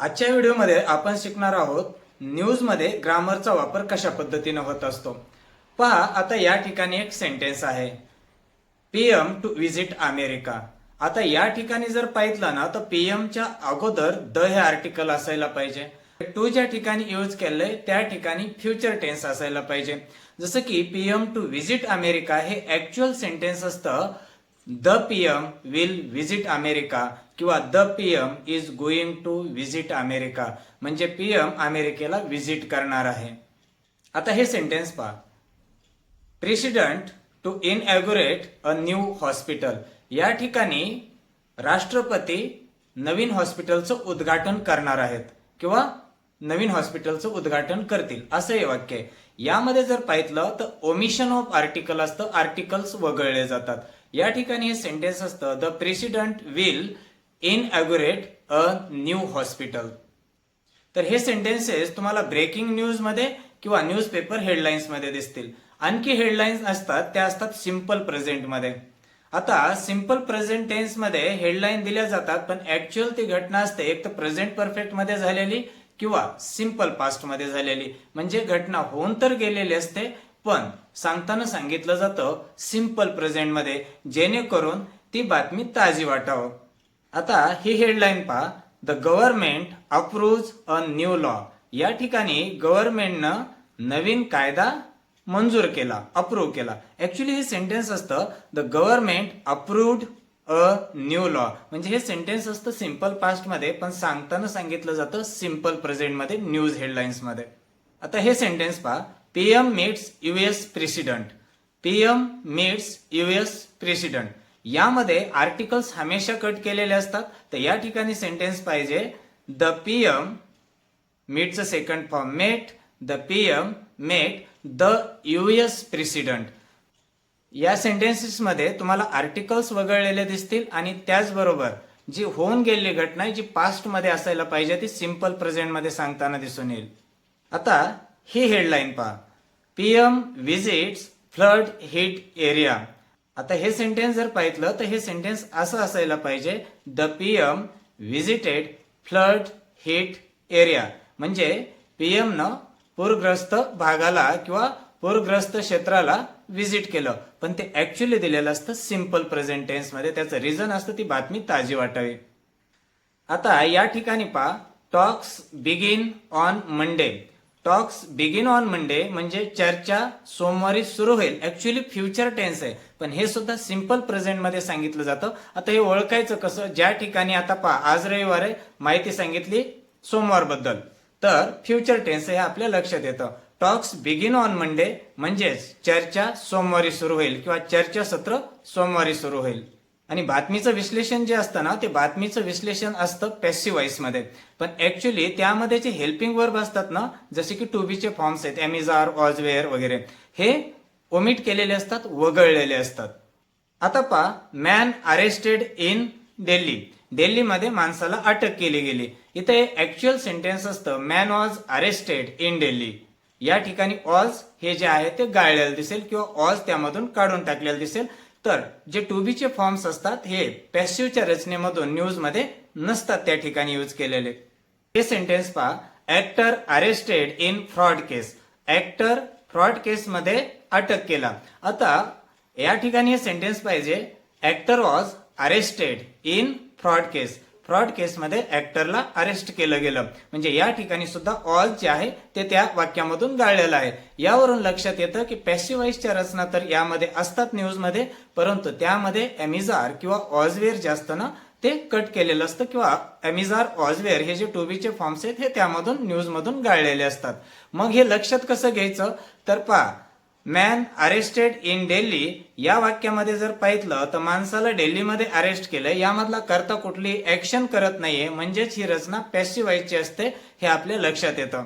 आजच्या व्हिडिओमध्ये आपण शिकणार आहोत न्यूजमध्ये ग्रामरचा वापर कशा पद्धतीने होत असतो. पहा आता या ठिकाणी एक सेंटेन्स आहे. पीएम टू विजिट अमेरिका आता या ठिकाणी जर पाहितलं ना तर पीएमच्या अगोदर द हे आर्टिकल असायला पाहिजे. टू ज्या ठिकाणी यूज केलंय त्या ठिकाणी फ्युचर टेन्स असायला पाहिजे. जसं की पीएम टू व्हिजिट अमेरिका हे ऍक्च्युअल सेंटेन्स असतं. The P M will visit America किंवा the P M is going to visit America म्हणजे पी एम अमेरिकेला व्हिजिट करणार आहे. आता हे सेंटेन्स पहा. President to inaugurate a new hospital या ठिकाणी राष्ट्रपती नवीन हॉस्पिटलचं उद्घाटन करणार आहेत किंवा नवीन हॉस्पिटलचं उद्घाटन करतील. असं हे वाक्य आहे. यामध्ये जर पाहितलं तर ओमिशन ऑफ आर्टिकल असतं. आर्टिकल्स वगळले जातात. या ठिकाणी हे सेंटेन्स असतं the president will inaugurate a new hospital तर हे सेंटेन्सेस तुम्हाला ब्रेकिंग न्यूजमध्ये किंवा न्यूजपेपर हेडलाईन्समध्ये दिसतील. आणखी हेडलाईन्स असतात त्या असतात सिंपल प्रेझेंटमध्ये. आता सिंपल प्रेझेंट टेन्समध्ये हेडलाईन दिल्या जातात पण ऍक्च्युअल ती घटना असते एक तर प्रेझेंट परफेक्टमध्ये झालेली किंवा सिंपल पास्टमध्ये झालेली. म्हणजे घटना होऊन तर गेलेली असते पण सांगताना सांगितलं जातं सिंपल प्रेझेंटमध्ये जेणेकरून ती बातमी ताजी वाटावं. आता ही हेडलाईन पहा. The government approve a new law या ठिकाणी गव्हर्नमेंटनं नवीन कायदा मंजूर केला अप्रूव्ह केला. ऍक्च्युली हे सेंटेन्स असतं the government approved a new law म्हणजे हे सेंटेन्स असतं सिंपल पास्टमध्ये पण सांगताना सांगितलं जातं सिंपल प्रेझेंटमध्ये न्यूज हेडलाईन्समध्ये आता हे सेंटेन्स पहा. PM meets US president PM meets US president यामध्ये आर्टिकल्स हमेशा कट केलेले असतात. तर या ठिकाणी सेंटेन्स पाहिजे. The PM मीटचं second form met the PM met the US president या सेंटेन्सेसमध्ये तुम्हाला आर्टिकल्स वगळलेले दिसतील आणि त्याचबरोबर जी होऊन गेलेली घटना आहे जी पास्टमध्ये असायला पाहिजे ती सिंपल प्रेझेंटमध्ये सांगताना दिसून येईल. आता ही हेडलाईन पहा. P M visits flood hit area आता हे सेंटेन्स जर पाहितलं तर हे सेंटेन्स असं असायला पाहिजे. The P M visited flood hit area म्हणजे पी एमनं पूरग्रस्त भागाला किंवा पूरग्रस्त क्षेत्राला व्हिजिट केलं. पण ते ऍक्च्युली दिलेलं असतं सिंपल प्रेझेंट टेन्समध्ये त्याचं रिझन असतं ती बातमी ताजी वाटावी. आता या ठिकाणी पहा. Talks begin on Monday talks begin on Monday म्हणजे चर्चा सोमवारी सुरू होईल. ऍक्च्युली फ्युचर टेन्स आहे. पण हे सुद्धा सिंपल प्रेझेंटमध्ये सांगितलं जातं. आता हे ओळखायचं कसं? ज्या ठिकाणी आता पहा आज रविवार आहे माहिती सांगितली सोमवारबद्दल तर फ्युचर टेन्स हे आपल्या लक्षात येतं. टॉक्स बिगिन ऑन मंडे म्हणजेच चर्चा सोमवारी सुरू होईल किंवा चर्चा सत्र सोमवारी सुरू होईल. आणि बातमीचं विश्लेषण जे असतं ना ते बातमीचं विश्लेषण असतं पॅसिव्ह वाईसमध्ये पण ऍक्च्युली त्यामध्ये जे हेल्पिंग वर्ब असतात ना जसे की टू बीचे फॉर्म्स आहेत एमिझार ऑजवेअर वगैरे हे ओमिट केलेले असतात वगळलेले असतात. आता पहा मॅन अरेस्टेड इन दिल्ली दिल्लीमध्ये माणसाला अटक केली गेली. इथे ऍक्च्युअल सेंटेन्स असतं man was arrested in Delhi या ठिकाणी ऑज हे जे आहे ते गाळलेलं दिसेल किंवा ऑज त्यामधून काढून टाकलेलं दिसेल. तर जे टू बीचे फॉर्म्स असतात हे पॅसिव्हच्या रचनेमधून न्यूजमध्ये नसतात त्या ठिकाणी यूज केलेले. हे सेंटेन्स पहा. Actor arrested in fraud case actor fraud case मध्ये अटक केला. आता या ठिकाणी हे सेंटेन्स पाहिजे. Actor was arrested in fraud case fraud केसमध्ये ऍक्टरला अरेस्ट केलं गेलं. म्हणजे या ठिकाणी सुद्धा ऑल जे आहे ते त्या वाक्यामधून गाळलेलं आहे. यावरून लक्षात येतं की पॅसिवाईजच्या रचना तर यामध्ये असतात न्यूजमध्ये परंतु त्यामध्ये एमिझार किंवा ऑजवेअर जे असतं ना ते कट केलेलं असतं किंवा एमिझार ऑजवेअर हे जे टू बीचे फॉर्म्स आहेत हे त्यामधून न्यूजमधून गाळलेले असतात. मग हे लक्षात कसं घ्यायचं? तर पहा मॅन अरेस्टेड इन डेल्ली या वाक्यामध्ये जर पाहितलं तर माणसाला डेल्लीमध्ये अरेस्ट केलं यामधला करता कुठली ऍक्शन करत नाहीये. म्हणजेच ही रचना पॅसिवाईजची असते हे आपल्या लक्षात येतं.